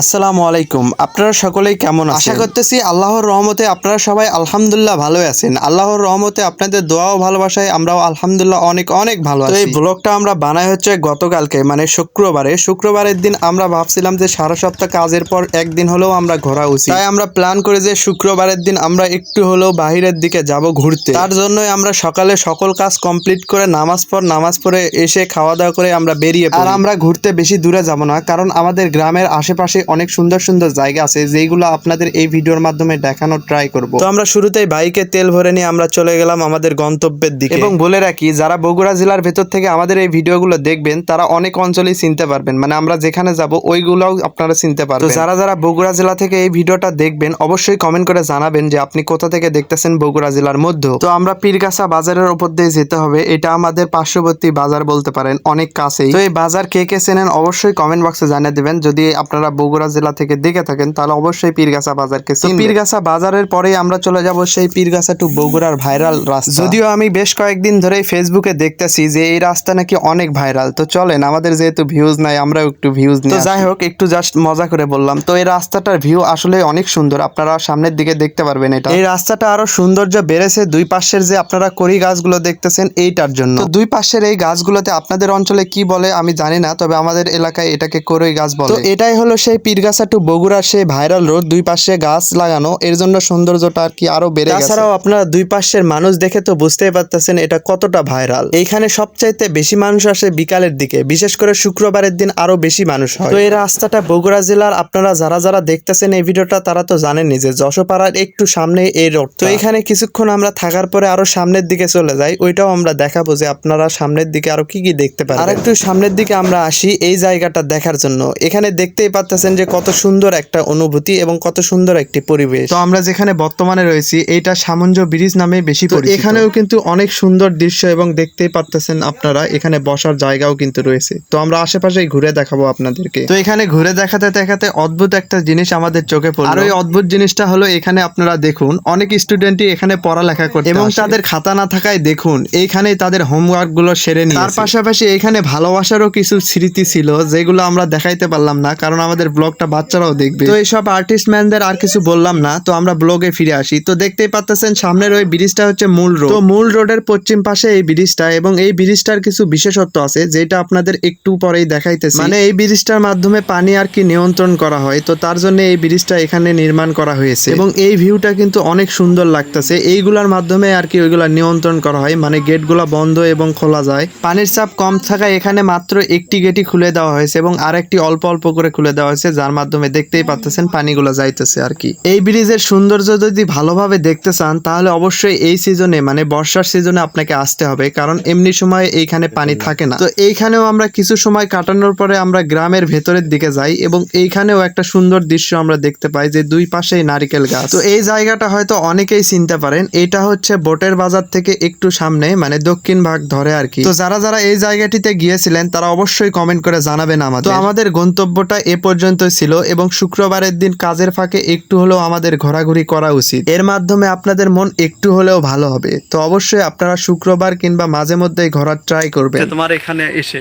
আসসালামু আলাইকুম। আপনারা সকলেই কেমন আশা করতেছি আল্লাহর রহমতে আপনারা সবাই আলহামদুলিল্লাহ ভালো আছেন। আল্লাহর রহমতে আপনাদের দোয়া ও ভালোবাসায় আমরাও আলহামদুলিল্লাহ অনেক অনেক ভালো আছি এই ব্লগটা আমরা বানাই হচ্ছে গতকালকে মানে শুক্রবারে। শুক্রবারের দিন আমরা ভাবছিলাম যে সারা সপ্তাহ কাজের পর একদিন হলেও আমরা ঘোরা উচিত। তাই আমরা প্ল্যান করে যে শুক্রবারের দিন আমরা একটু হলেও বাহিরের দিকে যাব ঘুরতে। তার জন্যই আমরা সকালে সকল কাজ কমপ্লিট করে নামাজ পর নামাজ পড়ে এসে খাওয়া দাওয়া করে আমরা বেরিয়ে। আর আমরা ঘুরতে বেশি দূরে যাব না কারণ আমাদের গ্রামের আশেপাশে অনেক সুন্দর সুন্দর জায়গা আছে যেগুলো আপনাদের এই ভিডিওর মাধ্যমে দেখানোর ট্রাই করব। তো আমরা শুরুতেই বাইকে তেল ভরে নিয়ে আমরা চলে গেলাম আমাদের গন্তব্যের দিকে। এবং বলে রাখি যারা বগুড়া জেলার ভেতর থেকে আমাদের এই ভিডিওগুলো দেখবেন তারা অনেক অঞ্চলেই চিনতে পারবেন। মানে আমরা যেখানে যাব ওইগুলোও আপনারা চিনতে পারবেন। তো যারা যারা বগুড়া জেলা থেকে এই ভিডিওটা দেখবেন অবশ্যই কমেন্ট করে জানাবেন যে আপনি কোথা থেকে দেখতেছেন বগুড়া জেলার মধ্যে। তো আমরা পীরগাছা বাজারের উপর দিয়ে যেতে হবে এটা আমাদের পার্শ্ববর্তী বাজার বলতে পারেন অনেক কাছেই। তো এই বাজার কে কে চেনেন অবশ্যই কমেন্ট বক্সে জানিয়ে দিবেন। যদি আপনারা বগুড়া জেলা থেকে দেখে থাকেন তাহলে অবশ্যই পীরগাছা বাজারকে। পীরগাছা বাজারের পরেই আমরা চলে যাব সেই পীরগাছা টু বগুড়ার ভাইরাল রাস্তা। যদিও আমি বেশ কয়েকদিন ধরেই ফেসবুকে দেখতেছি যে এই রাস্তা নাকি অনেক ভাইরাল তো চলেন আমাদের যেহেতু ভিউজ নাই আমরাও একটু ভিউজ নিই তো যাই হোক একটু জাস্ট মজা করে বললাম। তো এই রাস্তাটার ভিউ আসলে অনেক সুন্দর। আপনারা সামনের দিকে দেখতে পারবেন এটা। এই রাস্তাটা আরও সৌন্দর্য বেড়েছে দুই পাশের যে আপনারা করি গাছগুলো দেখতেছেন এইটার জন্য। তো দুই পাশের এই গাছগুলোতে আপনাদের অঞ্চলে কি বলে আমি জানি না তবে আমাদের এলাকায় এটাকে করই গাছ বলে। তো এটাই হলো সেই পীরগাছা টু বগুড়ার সে ভাইরাল রোড দুই পাশে গাছ লাগানো এর জন্য সৌন্দর্যটা আর কি আরও বেড়ে গেছে। তাছাড়াও আপনারা দুই পাশের মানুষ দেখে তো বুঝতেই পারতেছেন এটা কতটা ভাইরাল এইখানে সবচাইতে বেশি মানুষ আসে বিকালের দিকে বিশেষ করে শুক্রবারের দিন আরও বেশি মানুষ হয়। তো এই রাস্তাটা বগুড়া জেলার আপনারা যারা যারা দেখতেছেন এই ভিডিওটা তারা তো জানেনই যে যশোপাড়ার একটু সামনে এই রোড তো এখানে কিছুক্ষণ আমরা থাকার পরে আরও সামনের দিকে চলে যাই ওইটাও আমরা দেখাবো যে আপনারা সামনের দিকে আরও কি কি দেখতে পারেন আর একটু সামনের দিকে আমরা আসি এই জায়গাটা দেখার জন্য। এখানে দেখতেই পাচ্ছেন যে কত সুন্দর একটা অনুভূতি এবং কত সুন্দর একটি পরিবেশ। তো আমরা যেখানে বর্তমানে রয়েছি এইটা সামঞ্জ ব্রিজ নামে বেশি পরিচিত। এখানেও কিন্তু অনেক সুন্দর দৃশ্য এবং দেখতেই পাচ্ছেন আপনারা এখানে বসার জায়গাও কিন্তু রয়েছে। তো আমরা আশেপাশেই ঘুরে দেখাবো আপনাদেরকে। তো এখানে ঘুরে দেখাতে দেখাতে অদ্ভুত একটা জিনিস আমাদের চোখে পড়ল। আর ওই অদ্ভুত জিনিসটা হলো এখানে আপনারা দেখুন অনেক স্টুডেন্টই এখানে পড়ালেখা করে এবং তাদের খাতা না থাকায় দেখুন এইখানেই তাদের হোমওয়ার্কগুলো সেরে নিয়ে তার পাশাপাশি এখানে ভালোবাসারও কিছু স্মৃতি ছিল যেগুলো আমরা দেখাইতে পারলাম না কারণ আমাদের ব্লগটা বাচ্চারাও দেখবে। তো এইসব আর্টিস্ট ম্যানদের আর কিছু বললাম না তো আমরা ব্লগে ফিরে আসি। তো দেখতেই পাচ্ছেন সামনের ওই ব্রিজটা হচ্ছে মূল রোড তো মূল রোডের পশ্চিম পাশে এই ব্রিজটা এবং এই ব্রিজটার কিছু বিশেষত্ব আছে যেটা আপনাদের একটু পরেই দেখাইতেছি। মানে এই ব্রিজটার মাধ্যমে পানি আর কি নিয়ন্ত্রণ করা হয় তো তার জন্য এই ব্রিজটা এখানে নির্মাণ করা হয়েছে। এবং এই ভিউটা কিন্তু অনেক সুন্দর লাগতেছে। এইগুলার মাধ্যমে আর কি ওইগুলা নিয়ন্ত্রণ করা হয় মানে গেটগুলো বন্ধ এবং খোলা যায়। পানির চাপ কম থাকায় এখানে মাত্র একটি গেটই খুলে দেওয়া হয়েছে এবং আরেকটি অল্প অল্প করে খুলে দেওয়া হয়েছে যার মাধ্যমে দেখতেই পাচ্ছেন পানিগুলো যাইতেছে আর কি। এই ব্রিজের সৌন্দর্য যদি ভালোভাবে দেখতে চান তাহলে অবশ্যই এই সিজনে মানে বর্ষার সিজনে আপনাকে আসতে হবে কারণ এমনি সময় এইখানে পানি থাকে না। তো এইখানেও আমরা কিছু সময় কাটানোর পরে আমরা গ্রামের ভেতরের দিকে যাই এবং এইখানেও একটা সুন্দর দৃশ্য আমরা দেখতে পাই যে দুই পাশেই নারিকেল গাছ। তো এই জায়গাটা হয়তো অনেকেই চিনতে পারেন এটা হচ্ছে বোটের বাজার থেকে একটু সামনে মানে দক্ষিণ ভাগ ধরে আর কি। তো যারা যারা এই জায়গাটিতে গিয়েছিলেন তারা অবশ্যই কমেন্ট করে জানাবেন আমাদের। তো আমাদের গন্তব্যটা এ পর্যন্তই। ছিল এবং শুক্রবারের দিন কাজের ফাঁকে একটু হলেও আমাদের ঘোরাঘুরি করা উচিত। এর মাধ্যমে আপনাদের মন একটু হলেও ভালো হবে। তো অবশ্যই আপনারা শুক্রবার কিংবা মাঝে মধ্যেই ঘোরার ট্রাই করবেন। তোমার এখানে এসে?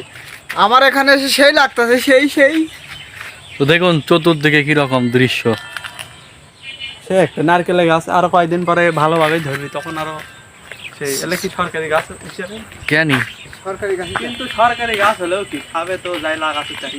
আমার এখানে এসে সেই লাগতেছে সেই সেই। তো দেখুন চতুর্দিকে কি রকম দৃশ্য। সে একটা নারকেলের গাছ আরও কয়েকদিন পরে ভালোভাবে ধরবি তখন আরও সেই এলে কি সরকারি গাছ হিসেবে। জ্ঞানী সরকারি গাছ কিন্তু সরকারি গাছ হলেও কি খাবে তো যাই লাগাতে চাই।